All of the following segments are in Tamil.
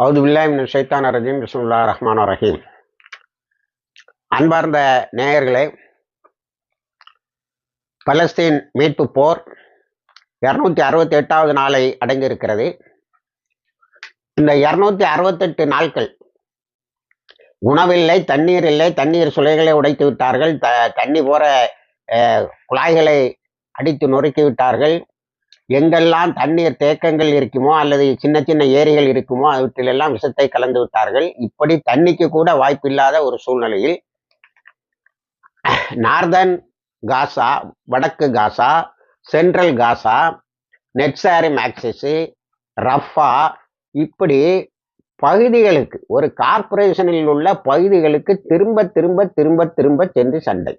அவுது பில்லாமின் சைத்தான ரஜீம். பிஸ்முல்லா ரஹ்மான் ரஹீம். அன்பார்ந்த நேயர்களே பலஸ்தீன் மீட்பு போர் இரநூத்தி அறுபத்தி எட்டாவது நாளை அடங்கியிருக்கிறது இந்த இரநூத்தி அறுபத்தெட்டு நாட்கள் உணவில்லை தண்ணீர் இல்லை தண்ணீர் சுளைகளை உடைத்து விட்டார்கள் த தண்ணி போற அஹ், குழாய்களை அடித்து நொறுக்கி விட்டார்கள். எங்கெல்லாம் தண்ணீர் தேக்கங்கள் இருக்குமோ அல்லது சின்ன சின்ன ஏரிகள் இருக்குமோ அவற்றிலெல்லாம் விஷத்தை கலந்து விட்டார்கள். இப்படி தண்ணிக்கு கூட வாய்ப்பில்லாத ஒரு சூழ்நிலையில் நார்தன் காசா வடக்கு காசா சென்ட்ரல் காசா நெட்சாரி மேக்சிஸு ரஃபா இப்படி பகுதிகளுக்கு ஒரு கார்ப்பரேஷனில் உள்ள பகுதிகளுக்கு திரும்ப திரும்ப திரும்ப திரும்ப சென்று சண்டை.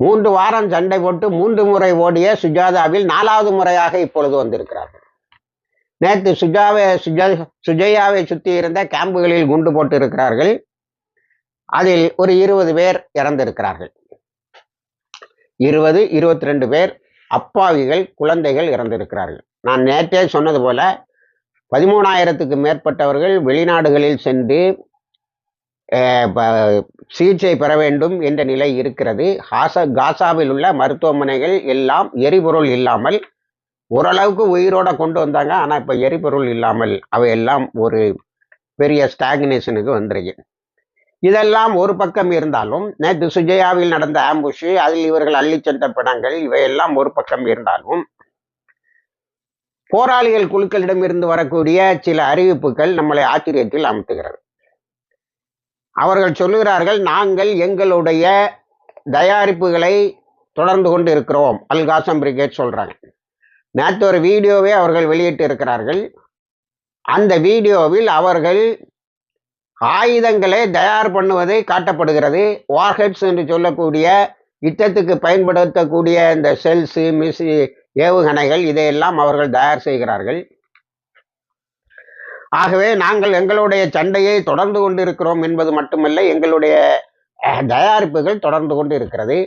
மூன்று வாரம் சண்டை போட்டு மூன்று முறை ஓடிய சுஜாதாவில் நாலாவது முறையாக இப்பொழுது வந்திருக்கிறார்கள். நேற்று சுஜாவை சுஜா சுஜயாவை சுற்றி இருந்த கேம்புகளில் குண்டு போட்டு இருக்கிறார்கள் அதில் ஒரு இருபது பேர் இறந்திருக்கிறார்கள். இருபது இருபத்தி ரெண்டு பேர் அப்பாவிகள் குழந்தைகள் இறந்திருக்கிறார்கள். நான் நேற்றே சொன்னது போல பதிமூணாயிரத்துக்கு மேற்பட்டவர்கள் வெளிநாடுகளில் சென்று ப- சிகிச்சை பெற வேண்டும் என்ற நிலை இருக்கிறது. ஹாசா காசாவில் உள்ள மருத்துவமனைகள் எல்லாம் எரிபொருள் இல்லாமல் ஓரளவுக்கு உயிரோட கொண்டு வந்தாங்க. ஆனால் இப்போ எரிபொருள் இல்லாமல் அவையெல்லாம் ஒரு பெரிய ஸ்டாக்னேஷனுக்கு வந்துருக்கு. இதெல்லாம் ஒரு பக்கம் இருந்தாலும் நேற்று சுஜயாவில் நடந்த ஆம்புஷு அதில் இவர்கள் அள்ளி சென்ற படங்கள் இவையெல்லாம் ஒரு பக்கம் இருந்தாலும் போராளிகள் குழுக்களிடமிருந்து வரக்கூடிய சில அறிவிப்புகள் நம்மளை ஆச்சரியத்தில் அமுத்துகிறது. அவர்கள் சொல்லுகிறார்கள் நாங்கள் எங்களுடைய தயாரிப்புகளை தொடர்ந்து கொண்டு இருக்கிறோம் அல்காசம் பிரிகேட் சொல்கிறாங்க நேற்று ஒரு வீடியோவை அவர்கள் வெளியிட்டு இருக்கிறார்கள் அந்த வீடியோவில் அவர்கள் ஆயுதங்களை தயார் பண்ணுவதை காட்டப்படுகிறது. வார்ஹெட்ஸ் என்று சொல்லக்கூடிய யுத்தத்துக்கு பயன்படுத்தக்கூடிய இந்த செல்ஸு மிஸ் ஏவுகணைகள் இதையெல்லாம் அவர்கள் தயார் செய்கிறார்கள். ஆகவே நாங்கள் எங்களுடைய சண்டையை தொடர்ந்து கொண்டு இருக்கிறோம் என்பது மட்டுமல்ல எங்களுடைய தயாரிப்புகள் தொடர்ந்து கொண்டு இருக்கிறது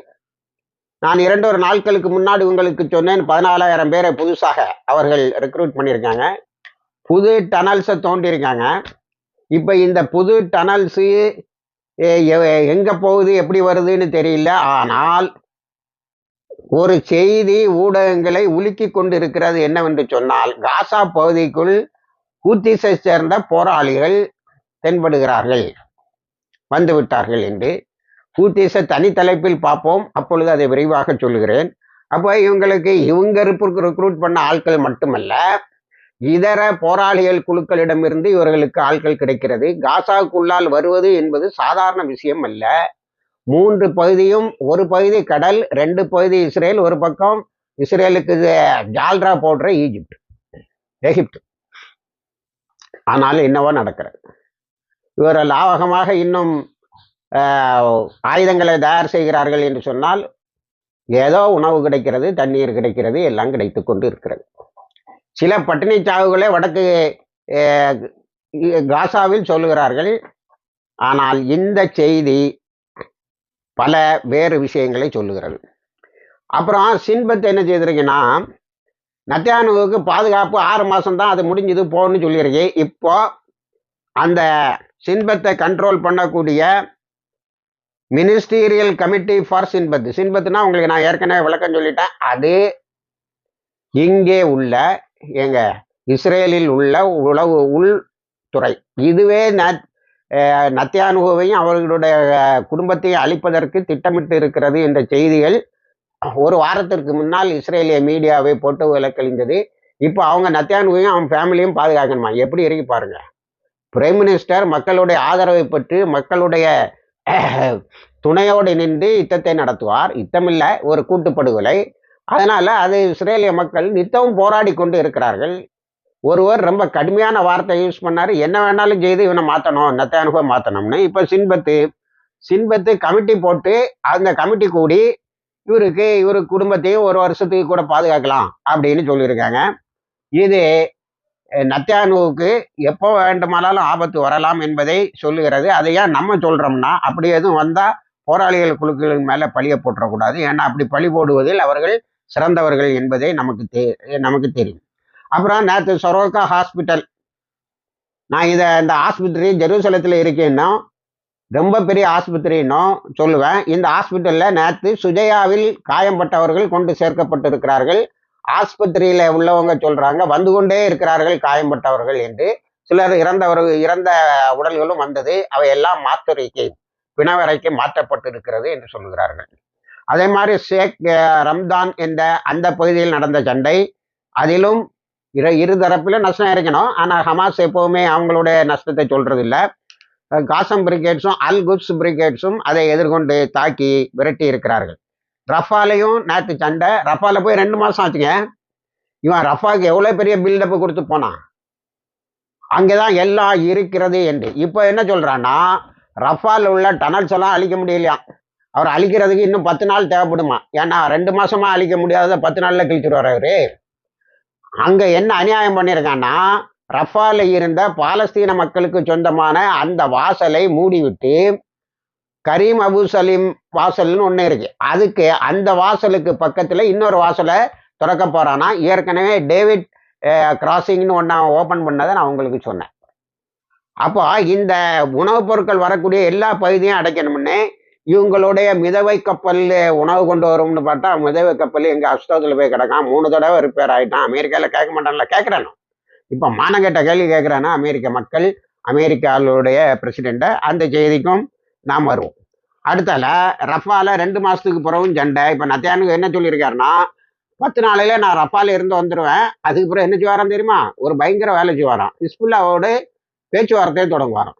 நான் இரண்டு ஒரு நாட்களுக்கு முன்னாடி உங்களுக்கு சொன்னேன் பதினாலாயிரம் பேரை புதுசாக அவர்கள் ரெக்ரூட் பண்ணியிருக்காங்க. புது டனல்ஸை தோண்டியிருக்காங்க. இப்போ இந்த புது டனல்ஸு எங்கே போகுது எப்படி வருதுன்னு தெரியல. ஆனால் ஒரு செய்தி ஊடகங்களை உலுக்கி கொண்டு இருக்கிறது என்னவென்று சொன்னால் காசா பகுதிக்குள் ஹூத்திஸை சேர்ந்த போராளிகள் தென்படுகிறார்கள். வந்துவிட்டார்கள் என்று என்று தனி தனித்தலைப்பில் பார்ப்போம். அப்பொழுது அதை விரைவாக சொல்லுகிறேன். அப்போ இவங்களுக்கு இவங்க ரெக்ரூட் பண்ண ஆட்கள் மட்டுமல்ல இதர போராளிகள் குழுக்களிடமிருந்து இவர்களுக்கு ஆட்கள் கிடைக்கிறது. காசாவுக்குள்ளால் வருவது என்பது சாதாரண விஷயம் அல்ல. மூன்று பகுதியும் ஒரு பகுதி கடல் ரெண்டு பகுதி இஸ்ரேல் ஒரு பக்கம் இஸ்ரேலுக்கு இது ஜால்ரா போடுற ஈஜிப்ட் எகிப்து. ஆனாலும் என்னவோ நடக்கிறது. இவர் லாவகமாக இன்னும் ஆயுதங்களை தயார் செய்கிறார்கள் என்று சொன்னால் ஏதோ உணவு கிடைக்கிறது தண்ணீர் கிடைக்கிறது எல்லாம் கிடைத்து கொண்டு இருக்கிறது சில பட்டினி சாவுகளை வடக்கு காசாவில் சொல்லுகிறார்கள். ஆனால் இந்த செய்தி பல வேறு விஷயங்களை சொல்லுகிறது. அப்புறம் சின்பத் என்ன செய்திருக்கீங்கன்னா நத்தியானுவுக்கு பாதுகாப்பு ஆறு மாதம் தான் அது முடிஞ்சது போகணும்னு சொல்லியிருக்கு. இப்போ அந்த சின்பத்தை கண்ட்ரோல் பண்ணக்கூடிய மினிஸ்டீரியல் கமிட்டி ஃபார் சின்பத் சின்பத்துனா உங்களுக்கு நான் ஏற்கனவே விளக்கம் சொல்லிட்டேன். அது இங்கே உள்ள எங்க இஸ்ரேலில் உள்ள உளவு உள்துறை இதுவே நத்தியானுகுவையும் அவர்களுடைய குடும்பத்தையும் அழிப்பதற்கு திட்டமிட்டு இருக்கிறது என்ற செய்திகள் ஒரு வாரத்திற்கு முன்னால் இஸ்ரேலிய மீடியாவை போட்டு விலக்கழிந்தது. இப்போ அவங்க நத்தியானுவையும் அவன் ஃபேமிலியும் பாதுகாக்கணுமா? எப்படி இருக்கு பாருங்க. பிரைம் மினிஸ்டர் மக்களுடைய ஆதரவை பெற்று மக்களுடைய துணையோடு நின்று யுத்தத்தை நடத்துவார். யுத்தமில்லை ஒரு கூட்டுப்படுகொலை. அதனால அது இஸ்ரேலிய மக்கள் நித்தமும் போராடி கொண்டு இருக்கிறார்கள். ஒருவர் ரொம்ப கடுமையான வார்த்தை யூஸ் பண்ணார். என்ன வேணாலும் செய்து இவனை மாற்றணும் நத்தானுவை மாற்றணும்னு இப்போ சின்பத்து சின்பத்து கமிட்டி போட்டு அந்த கமிட்டி கூடி இவருக்கு இவர் குடும்பத்தையும் ஒரு வருஷத்துக்கு கூட பாதுகாக்கலாம் அப்படின்னு சொல்லியிருக்காங்க. இது நத்தியானுவுக்கு எப்போ வேண்டுமானாலும் ஆபத்து வரலாம் என்பதை சொல்லுகிறது. அதை ஏன் நம்ம சொல்றோம்னா அப்படி எதுவும் வந்தால் போராளிகள் குழுக்களின் மேலே பழிய போட்டுறக்கூடாது ஏன்னா அப்படி பழி போடுவதில் அவர்கள் சிறந்தவர்கள் என்பதை நமக்கு தெ நமக்கு தெரியும். அப்புறம் நேற்று சொரோக்கா ஹாஸ்பிட்டல். நான் இதை இந்த ஆஸ்பத்திரி ஜெருசலத்தில் இருக்கேன்னா ரொம்ப பெரிய ஆஸ்பத்திரின்னும் சொல்லுவேன். இந்த ஹாஸ்பிட்டலில் நேற்று சுஜயாவில் காயம்பட்டவர்கள் கொண்டு சேர்க்கப்பட்டிருக்கிறார்கள். ஆஸ்பத்திரியில் உள்ளவங்க சொல்கிறாங்க வந்து கொண்டே இருக்கிறார்கள் காயம்பட்டவர்கள் என்று. சிலர் இறந்தவர்கள் இறந்த உடல்களும் வந்தது. அவையெல்லாம் மாத்துரைக்கு பிணவரைக்கு மாற்றப்பட்டிருக்கிறது என்று சொல்லுகிறார்கள் அதே மாதிரி ஷேக் ரம்தான் என்ற அந்த பகுதியில் நடந்த சண்டை அதிலும் இரு இருதரப்பிலும் நஷ்டம் இருக்கணும் ஆனால் ஹமாஸ் எப்போவுமே அவங்களுடைய நஷ்டத்தை சொல்றதில்லை. காசம் பிரிகேட்ஸும் அல் குப்ஸ் பிரிகேட்ஸும் அதை எதிர்கொண்டு தாக்கி விரட்டி இருக்கிறார்கள். ரஃபாலையும் நேற்று சண்டை. ரஃபால போய் ரெண்டு மாசம் ஆச்சுங்க. இவன் ரஃபாக்கு எவ்வளோ பெரிய பில்டப்பு கொடுத்து போனான்? அங்கேதான் எல்லாம் இருக்கிறது என்று. இப்போ என்ன சொல்றான்னா ரஃபால் உள்ள டனல்ஸ் எல்லாம் அழிக்க முடியலையா? அவர் அழிக்கிறதுக்கு இன்னும் பத்து நாள் தேவைப்படுமா? ஏன்னா ரெண்டு மாசமா அழிக்க முடியாத பத்து நாள்ல கிழிச்சிருவார் அவரு. அங்க என்ன அநியாயம் பண்ணியிருக்கான்னா ரஃபால இருந்த பாலஸ்தீன மக்களுக்கு சொந்தமான அந்த வாசலை மூடிவிட்டு கரீம் அபு சலீம் வாசல்னு ஒன்று இருக்கு. அதுக்கு அந்த வாசலுக்கு பக்கத்தில் இன்னொரு வாசலை திறக்க போகிறான்னா ஏற்கனவே டேவிட் கிராசிங்னு ஒன்று ஓப்பன் பண்ணதை நான் உங்களுக்கு சொன்னேன். அப்போ இந்த உணவுப் பொருட்கள் வரக்கூடிய எல்லா பகுதியும் அடைக்கணும்னு இவங்களுடைய மிதவை கப்பல் உணவு கொண்டு வரும்னு பார்த்தா மிதவை கப்பல் எங்கள் அஸ்தோத்தில் போய் கிடக்கான். மூணு தடவை ரிப்பேர் ஆகிட்டான் அமெரிக்காவில் கேட்க மாட்டான்ல. கேட்குறானோ இப்போ மானகெட்ட கேள்வி கேட்குறானா அமெரிக்க மக்கள் அமெரிக்காவுடைய பிரசிடெண்ட்டை அந்த செய்திக்கும் நாம் வருவோம். அடுத்தால ரஃபால ரெண்டு மாதத்துக்கு பிறகும் சண்டை. இப்போ நத்தியானுக்கு என்ன சொல்லியிருக்காருன்னா பத்து நாளையில நான் ரஃபால இருந்து வந்துடுவேன் அதுக்கு பிறகு என்ன செய்வாராம் தெரியுமா? ஒரு பயங்கர வேலை செய்வாராம். ஹிஸ்புல்லாவோட பேச்சுவார்த்தையை தொடங்குவாராம்.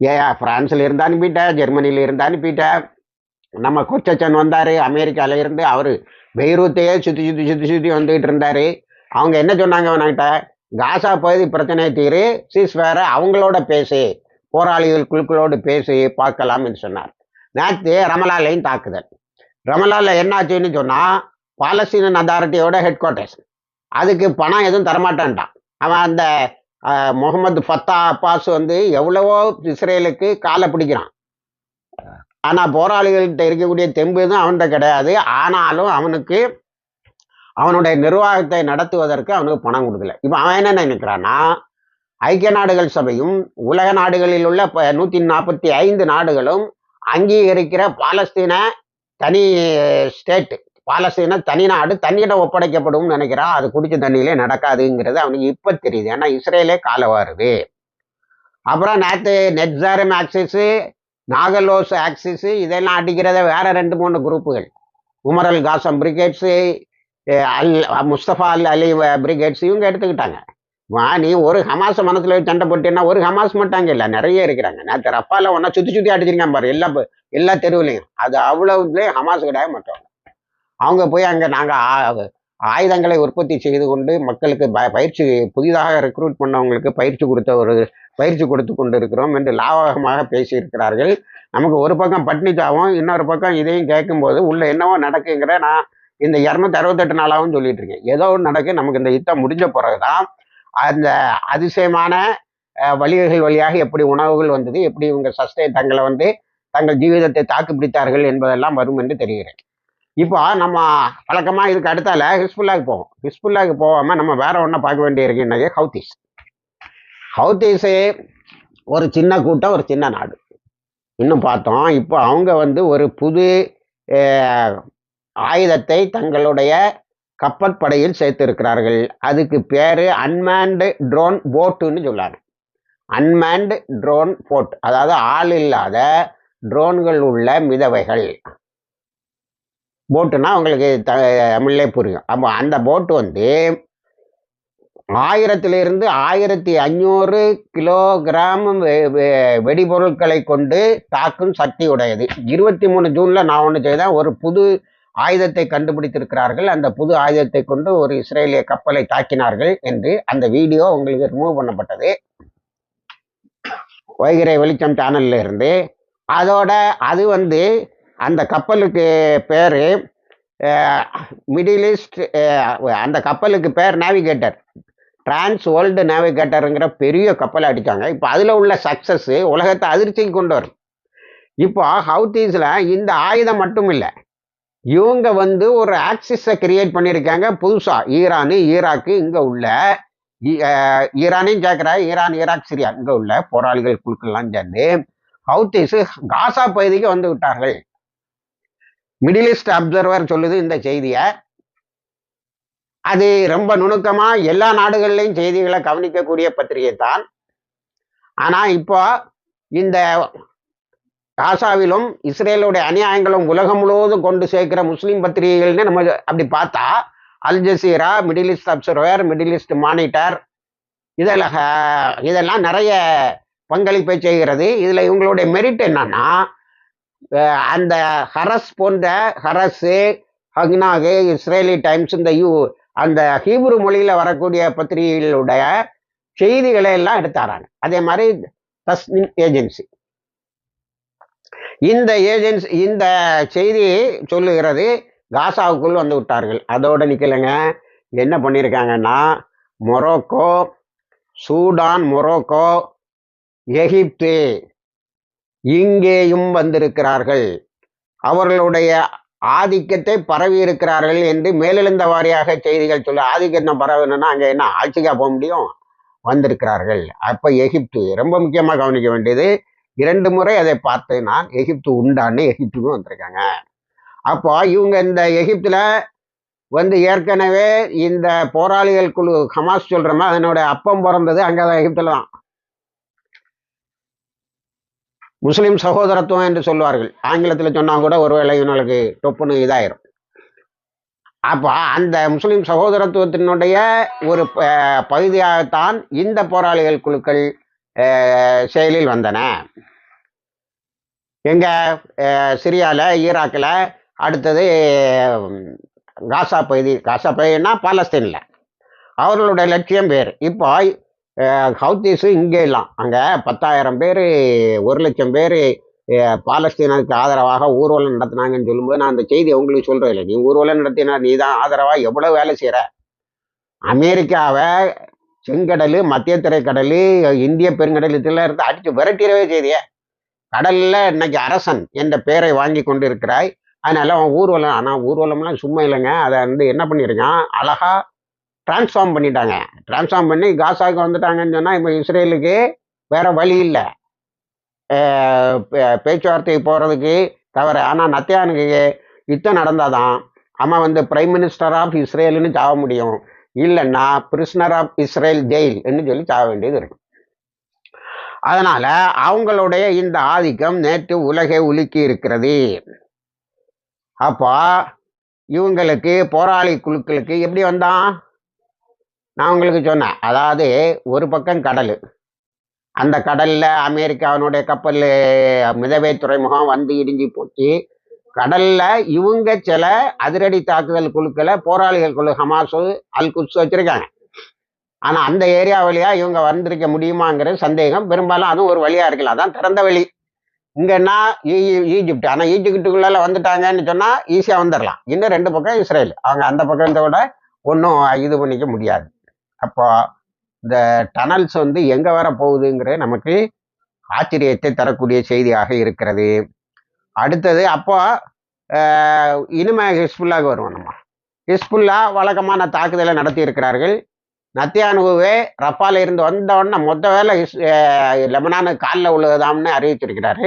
ஏயா பிரான்ஸ்ல இருந்து அனுப்பிட்ட ஜெர்மனியில இருந்து அனுப்பிட்ட நம்ம கொச்சச்சன் வந்தார் அமெரிக்காவில் இருந்து அவர் பெய்ரூத்தையே சுற்றி சுற்றி சுற்றி சுற்றி வந்துகிட்டு இருந்தார். அவங்க என்ன சொன்னாங்க அவன்கிட்ட காசா பகுதி பிரச்சனை தீரு சீஸ் வேற அவங்களோட பேசு போராளிகள் குழுக்களோடு பேசி பார்க்கலாம் என்று சொன்னார். நேற்று ரமலாலையும் தாக்குதல். ரமலால என்னாச்சுன்னு சொன்னால் பாலஸ்தீனன் அத்தாரிட்டியோட ஹெட் குவார்ட்டர்ஸ் அதுக்கு பணம் எதுவும் தரமாட்டான்ட்டான். அவன் அந்த முகமது ஃபத்தா அப்பாஸ் வந்து எவ்வளவோ இஸ்ரேலுக்கு காலை பிடிக்கிறான். ஆனால் போராளிகள்கிட்ட இருக்கக்கூடிய தெம்பு எதுவும் அவன்கிட்ட கிடையாது. ஆனாலும் அவனுக்கு அவனுடைய நிர்வாகத்தை நடத்துவதற்கு அவனுக்கு பணம் கொடுக்கல. இப்போ அவன் என்ன நினைக்கிறான்னா ஐக்கிய நாடுகள் சபையும் உலக நாடுகளில் உள்ள இப்போ நூத்தி நாற்பத்தி ஐந்து நாடுகளும் அங்கீகரிக்கிற பாலஸ்தீன தனி ஸ்டேட்டு பாலஸ்தீன தனி நாடு தன்னிடம் ஒப்படைக்கப்படும் நினைக்கிறான் அது குடிச்ச தண்ணியிலே நடக்காதுங்கிறது அவனுக்கு இப்ப தெரியுது. ஏன்னா இஸ்ரேலே காலவாருது அப்புறம் நேற்று நெட்ஸாரம் ஆக்சிஸு நாகலோஸ் ஆக்சிஸு இதெல்லாம் அடிக்கிறத வேற ரெண்டு மூணு குரூப்புகள் Umar al Qasim brigades al Mustafa al Ali brigades இவங்க எடுத்துக்கிட்டாங்க. வா நீ ஒரு ஹமாஸ் மனசுல சண்டை போட்டீங்கன்னா ஒரு ஹமாஸ் மட்டும் இல்லை நிறைய இருக்கிறாங்க. நேற்று ரஃபால ஒன்றா சுற்றி சுற்றி அடிச்சிருக்காங்க பாரு எல்லா எல்லா தெருவுலையும். அது அவ்வளவுலேயும் ஹமாஸ் கிடையாது மற்றவங்க அவங்க போய் அங்கே நாங்கள் ஆயுதங்களை உற்பத்தி செய்து கொண்டு மக்களுக்கு ப பயிற்சி புதிதாக ரெக்ரூட் பண்ணவங்களுக்கு பயிற்சி கொடுத்த ஒரு பயிற்சி கொடுத்து கொண்டு இருக்கிறோம் என்று லாவகமாக பேசியிருக்கிறார்கள். நமக்கு ஒரு பக்கம் பட்னி சாவும் இன்னொரு பக்கம் இதையும் கேட்கும்போது உள்ள என்னவோ நடக்குங்கிற நான் இந்த இரநூத்தி அறுபத்தெட்டு நாளாகவும் சொல்லிட்டு இருக்கேன் ஏதோ ஒன்று நடக்கு நமக்கு இந்த யுத்தம் முடிஞ்ச பிறகுதான் அந்த அதிசயமான வழிவகை வழியாக எப்படி உணவுகள் வந்தது எப்படி இவங்க சஸ்டை தங்களை வந்து தங்கள் ஜீவிதத்தை தாக்கு பிடித்தார்கள் என்பதெல்லாம் வரும் என்று தெரிகிறேன். இப்போ நம்ம வழக்கமாக இதுக்கு அடுத்தால ஹிஸ்புல்லாக்கு போவோம். ஹிஸ்புல்லாக்கு போகாம நம்ம வேற ஒன்றை பார்க்க வேண்டியிருக்கு. என்னது? ஹவுதீஸ் ஹவுதீஸே ஒரு சின்ன கூட்டம் ஒரு சின்ன நாடு. இன்னும் பார்த்தோம். இப்போ அவங்க வந்து ஒரு புது ஆயுதத்தை தங்களுடைய கப்பற்படையில் சேர்த்திருக்கிறார்கள். அதுக்கு பேரு அன்மேன்டு ட்ரோன் போட்டுன்னு சொல்லாங்க. அன்மேன்டு ட்ரோன் போட் அதாவது ஆள் இல்லாத ட்ரோன்கள் உள்ள மிதவைகள். போட்டுனா உங்களுக்கு த தமிழ்லே புரியும். அப்போ அந்த போட்டு வந்து ஆயிரத்திலிருந்து ஆயிரத்தி ஐநூறு கிலோகிராம் வெ- வெ- வெடிபொருட்களை கொண்டு தாக்கும் சக்தி உடையது இருபத்தி மூணு ஜூனில் நான் ஒன்று செய்தேன். ஒரு புது ஆயுதத்தை கண்டுபிடித்திருக்கிறார்கள். அந்த புது ஆயுதத்தை கொண்டு ஒரு இஸ்ரேலிய கப்பலை தாக்கினார்கள் என்று அந்த வீடியோ உங்களுக்கு ரிமூவ் பண்ணப்பட்டது. வைகரை வெளிச்சம் சேனல்ல இருந்து. அதோட அது வந்து அந்த கப்பலுக்கு பேர் மிடில் ஈஸ்ட் அந்த கப்பலுக்கு பேர் நேவிகேட்டர் டிரான்ஸ் வேர்ல்டு நேவிகேட்டருங்கிற பெரிய கப்பலை அடித்தாங்க இப்போ அதில் உள்ள சக்ஸஸ் உலகத்தை அதிர்ச்சிக்கு கொண்டு வரும். இப்போ ஹவுத்தீஸில் இந்த ஆயுதம் மட்டும் இல்லை. இவங்க வந்து ஒரு ஆக்சிஸை கிரியேட் பண்ணியிருக்காங்க. புதுசாக ஈரானு ஈராக்கு இங்கே உள்ள ஈரானையும் கேட்குறா ஈரான் ஈராக் சிரியா இங்க உள்ள போராளிகள் குழுக்கள்லாம் சேர்ந்து ஹவுத்திஸு காசா பகுதிக்கு வந்து விட்டார்கள். மிடில் ஈஸ்ட் அப்சர்வர் சொல்லுது இந்த செய்தியை. அது ரொம்ப நுணுக்கமாக எல்லா நாடுகள்லையும் செய்திகளை கவனிக்கக்கூடிய பத்திரிகை தான் ஆனால் இப்போ இந்த காசாவிலும் இஸ்ரேலுடைய அநியாயங்களும் உலகம் முழுவதும் கொண்டு சேர்க்கிற முஸ்லீம் பத்திரிகைகள்னு நம்ம அப்படி பார்த்தா Al Jazeera Middle East Observer Middle East Monitor இதெல்லாம் இதெல்லாம் நிறைய பங்களிப்பை செய்கிறது. இதில் இவங்களுடைய மெரிட் என்னன்னா அந்த ஹரஸ் போன்ற ஹரஸு ஹக்னாகு இஸ்ரேலி டைம்ஸ் இந்த யூ அந்த ஹீப்ரு மொழியில் வரக்கூடிய பத்திரிகைகளுடைய செய்திகளை எல்லாம் எடுத்தாராங்க. அதே மாதிரி தஸ்மின் ஏஜென்சி. இந்த ஏஜென்சி இந்த செய்தி சொல்லுகிறது காசாவுக்குள் வந்து விட்டார்கள். அதோடு நிற்கலைங்க என்ன பண்ணியிருக்காங்கன்னா மொரோக்கோ சூடான் மொரோக்கோ எகிப்து இங்கேயும் வந்திருக்கிறார்கள். அவர்களுடைய ஆதிக்கத்தை பரவி இருக்கிறார்கள் என்று மேலெழுந்த வாரியாக செய்திகள் சொல்ல ஆதிக்கத்தை பரவணும்னா அங்கே என்ன ஆட்சிக்கா போக முடியும்? வந்திருக்கிறார்கள். அப்போ எகிப்து ரொம்ப முக்கியமாக கவனிக்க வேண்டியது இரண்டு முறை அதை பார்த்து நான் எகிப்து உண்டான்னு எகிப்துக்கும் வந்திருக்காங்க. அப்போ இவங்க இந்த எகிப்துல வந்து ஏற்கனவே இந்த போராளிகள் குழு ஹமாஸ் சொல்றோமா அதனுடைய அப்பம் பிறந்தது அங்கதான் எகிப்துல தான். முஸ்லிம் சகோதரத்துவம் என்று சொல்வார்கள். ஆங்கிலத்தில் சொன்னா கூட ஒருவேளை இவங்களுக்கு டொப்புன்னு இதாயிரும். அப்போ அந்த முஸ்லிம் சகோதரத்துவத்தினுடைய ஒரு பகுதியாகத்தான் இந்த போராளிகள் குழுக்கள் அஹ், செயலில் வந்தன. எங்கே சிரியாவில் ஈராக்கில் அடுத்தது காசா பகுதி காசா பகுதினா பாலஸ்தீனில். அவர்களுடைய லட்சியம் வேறு. இப்போ அஹ், ஹவுத்தீஸு இங்கே எல்லாம் அங்கே பத்தாயிரம் பேர் ஒரு லட்சம் பேர் பாலஸ்தீனுக்கு ஆதரவாக ஊர்வலம் நடத்தினாங்கன்னு சொல்லும்போது நான் அந்த செய்தி உங்களுக்கு சொல்கிறேன் இல்லை. நீ ஊர்வலம் நடத்தினா நீ தான் ஆதரவாக எவ்வளோ வேலை செய்கிற அமெரிக்காவை செங்கடல் மத்திய திரைக்கடல் இந்திய பெருங்கடல் இதெல்லாம் இருந்து அடித்து விரட்டிடவே செய்தியே. கடல்ல இன்னைக்கு அரசன் என்ற பெயரை வாங்கி கொண்டு இருக்கிறாய் அதனால அவன் ஊர்வலம் ஆனால் ஊர்வலம்லாம் சும்மா இல்லைங்க. அதை வந்து என்ன பண்ணியிருக்கான்? அழகா டிரான்ஸ்ஃபார்ம் பண்ணிட்டாங்க. டிரான்ஸ்ஃபார்ம் பண்ணி காசாவுக்கு வந்துட்டாங்கன்னு சொன்னால் இப்போ இஸ்ரேலுக்கு வேற வழி இல்லை. பேச்சுவார்த்தை போகிறதுக்கு தவிர ஆனால் நத்தியானுக்கு யுத்தம் நடந்தாதான் அவன் வந்து பிரைம் மினிஸ்டர் ஆஃப் இஸ்ரேல்னு சாக முடியும். இல்லைன்னா பிரிஸ்னர் ஆஃப் இஸ்ரேல் ஜெயில்னு சொல்லி சாக வேண்டியது இருக்கும். அதனால் அவங்களுடைய இந்த ஆதிக்கம் நேற்று உலகை உலுக்கி இருக்கிறது. அப்போ இவங்களுக்கு போராளி குழுக்களுக்கு எப்படி வந்தான்? நான் உங்களுக்கு சொன்னேன் அதாவது ஒரு பக்கம் கடல். அந்த கடலில் அமெரிக்காவினுடைய கப்பல் மிதவை துறைமுகம் வந்து இடிஞ்சு போச்சு. கடலில் இவங்க சில அதிரடி தாக்குதல் குழுக்களை போராளிகள் குழு ஹமாசு அல் குட்ஸ் வச்சுருக்காங்க. ஆனால் அந்த ஏரியா வழியா இவங்க வந்திருக்க முடியுமாங்கிற சந்தேகம் பெரும்பாலும் அதுவும் ஒரு வழியாக இருக்குல்ல. அதான் திறந்த வழி இங்கன்னா ஈஜிப்ட். ஆனால் ஈஜிப்டுக்குள்ள வந்துட்டாங்கன்னு சொன்னால் ஈஸியாக வந்துடலாம் இன்னும் ரெண்டு பக்கம் இஸ்ரேல். அவங்க அந்த பக்கத்தை விட ஒன்றும் இது பண்ணிக்க முடியாது. அப்போ இந்த டனல்ஸ் வந்து எங்கே வர போகுதுங்கிற நமக்கு ஆச்சரியத்தை தரக்கூடிய செய்தியாக இருக்கிறது. அடுத்தது அப்போ இனிமே ஹிஸ்புல்லாக வருவோம் நம்ம. ஹிஸ்புல்லா வழக்கமான தாக்குதலை நடத்தி இருக்கிறார்கள் நத்தியானுவே ரஃபால இருந்து வந்தவொடனே மொத்த வேலை லெமனானு லெபனானு காலில் உள்ளதாம்னு அறிவிச்சிருக்கிறாரு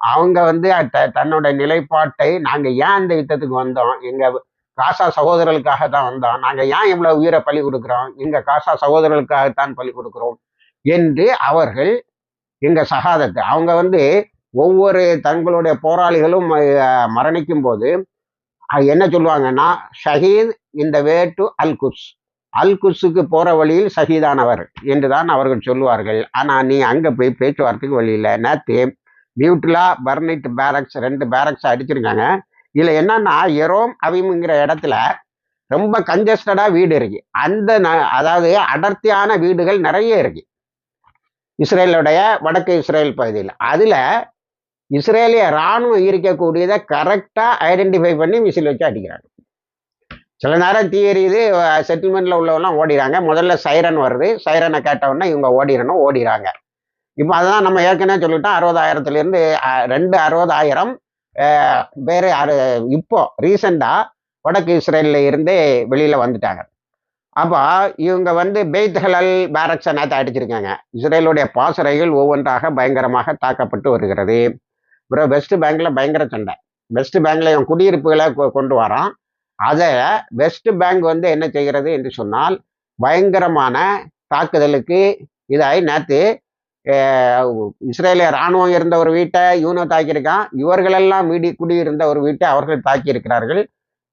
அவங்க வந்து த- தன்னோட நிலைப்பாட்டை நாங்கள் ஏன் இந்த யுத்தத்துக்கு வந்தோம்? எங்கள் காசா சகோதரர்களுக்காக தான் வந்தோம். நாங்கள் ஏன் இவ்வளோ உயிரை பலி கொடுக்குறோம்? எங்கள் காசா சகோதரர்களுக்காகத்தான் பலி கொடுக்குறோம்? என்று அவர்கள் எங்கள் சகாதத்தை அவங்க வந்து ஒவ்வொரு தங்களுடைய போராளிகளும் மரணிக்கும் போது என்ன சொல்லுவாங்கன்னா ஷஹீத் இந்த வே டு அல் குஸ் அல் குஸுக்கு போற வழியில் என்று என்றுதான் அவர்கள் சொல்லுவார்கள். ஆனா நீ அங்க போய் பேச்சுவார்த்தைக்கு வழி இல்லை. நேத்து மியூட்லா பர்னிட் பேரக்ஸ் ரெண்டு பேரக்ஸ் அடிச்சிருக்காங்க. இதுல என்னன்னா எரோம் அவிமுங்கிற இடத்துல ரொம்ப கஞ்சஸ்டடா வீடு இருக்கு. அந்த ந- அதாவது அடர்த்தியான வீடுகள் நிறைய இருக்கு. இஸ்ரேலுடைய வடக்கு இஸ்ரேல் பகுதியில். அதுல இஸ்ரேலிய ராணுவம் இருக்கக்கூடியதை கரெக்டா ஐடென்டிஃபை பண்ணி மிசில் வச்சு அடிக்கிறாங்க. சில நேரம் தீ எரியுது செட்டில்மெண்ட்டில் உள்ளவெல்லாம் ஓடிறாங்க. முதல்ல சைரன் வருது. சைரனை கேட்டவுடனே இவங்க ஓடிடணும் ஓடிறாங்க. இப்போ அதான் நம்ம ஏற்கனவே சொல்லிட்டோம். அறுபதாயிரத்துலேருந்து ரெண்டு அறுபதாயிரம் பேர் அறு இப்போ ரீசெண்டாக வடக்கு இஸ்ரேலில் இருந்தே வெளியில் வந்துட்டாங்க. அப்போ இவங்க வந்து பெய்த் ஹலல் பேரக்ஸை நேற்று அடிச்சிருக்காங்க. இஸ்ரேலுடைய பாசறைகள் ஒவ்வொன்றாக பயங்கரமாக தாக்கப்பட்டு வருகிறது. அப்புறம் வெஸ்ட் பேங்கில் பயங்கர சண்டை. வெஸ்ட் பேங்கில் இவன் குடியிருப்புகளை கொ- கொண்டு வரான். அதை வெஸ்ட் பேங்க் வந்து என்ன செய்கிறது என்று சொன்னால் பயங்கரமான தாக்குதலுக்கு இதாகி நேற்று இஸ்ரேலிய ராணுவம் இருந்த ஒரு வீட்டை யூனோ தாக்கியிருக்கான். இவர்களெல்லாம் வீடி குடியிருந்த ஒரு வீட்டை அவர்கள் தாக்கியிருக்கிறார்கள்.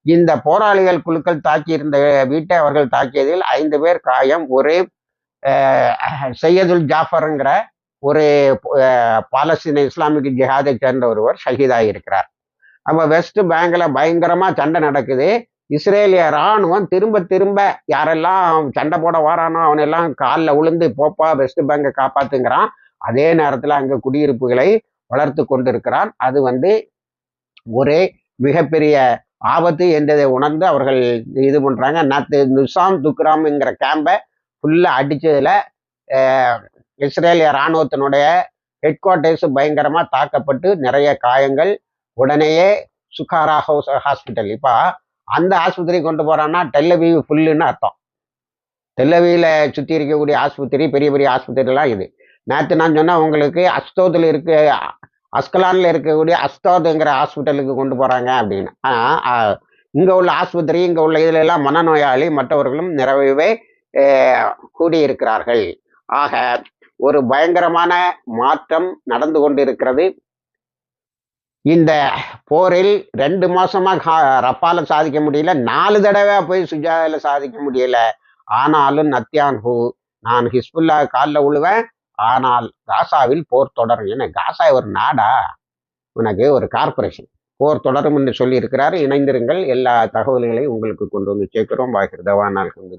இந்த போராளிகள் குழுக்கள் தாக்கியிருந்த வீட்டை அவர்கள் தாக்கியதில் ஐந்து பேர் காயம். ஒரு சையதுல் ஜாஃபருங்கிற ஒரு பாலஸ்தீன இஸ்லாமிக் ஜிஹாதை சேர்ந்த ஒருவர் ஷஹீதாகி இருக்கிறார் அப்போ வெஸ்ட் பேங்கில் பயங்கரமாக சண்டை நடக்குது. இஸ்ரேலிய ராணுவம் திரும்ப திரும்ப யாரெல்லாம் சண்டை போட வாரானோ அவனெல்லாம் காலில் விழுந்து போப்பா வெஸ்ட் பேங்கை காப்பாத்துங்கிறான். அதே நேரத்தில் அங்கே குடியிருப்புகளை வளர்த்து கொண்டிருக்கிறான். அது வந்து ஒரு மிகப்பெரிய ஆபத்து என்றதை உணர்ந்து அவர்கள் இது பண்ணுறாங்க நேற்று நுசாம் துக்ராம்ங்கிற கேம்பை ஃபுல்லாக அடித்ததில் இஸ்ரேலிய இராணுவத்தினுடைய ஹெட் குவார்ட்டர்ஸ் பயங்கரமாக தாக்கப்பட்டு நிறைய காயங்கள் உடனேயே சுகாரா ஹவுஸ் ஹாஸ்பிட்டல் இப்போ அந்த ஆஸ்பத்திரி கொண்டு போகிறான்னா டெல்லவீவ் ஃபுல்லுன்னு அர்த்தம். டெல்லவியில் சுற்றி இருக்கக்கூடிய ஆஸ்பத்திரி பெரிய பெரிய ஆஸ்பத்திரிலாம் இது. நேற்று நான் சொன்னால் உங்களுக்கு அஸ்தோத்தில் இருக்க அஸ்கலானில் இருக்கக்கூடிய அஸ்தோதுங்கிற ஹாஸ்பிட்டலுக்கு கொண்டு போகிறாங்க அப்படின்னு. ஆனால் இங்கே உள்ள ஆஸ்பத்திரி இங்கே உள்ள இதில் எல்லாம் மனநோயாளி மற்றவர்களும் நிறையவே கூடியிருக்கிறார்கள். ஆக ஒரு பயங்கரமான மாற்றம் நடந்து கொண்டிருக்கிறது. இந்த போரில் ரெண்டு மாசமாக ரப்பால சாதிக்க முடியல. நாலு தடவை போய் சுஜால சாதிக்க முடியல. ஆனாலும் நத்தியான்ஹூ நான் ஹிஸ்புல்லா காலில் உழுவேன். ஆனால் காசாவில் போர் தொடரும். ஏன்னா காசா ஒரு நாடா? உனக்கு ஒரு கார்ப்பரேஷன். போர் தொடரும் என்று சொல்லியிருக்கிறார். இணைந்திருங்கள். எல்லா தகவல்களையும் உங்களுக்கு கொண்டு வந்து சேர்க்கிறோம். பாகிருதவானால் கொண்டு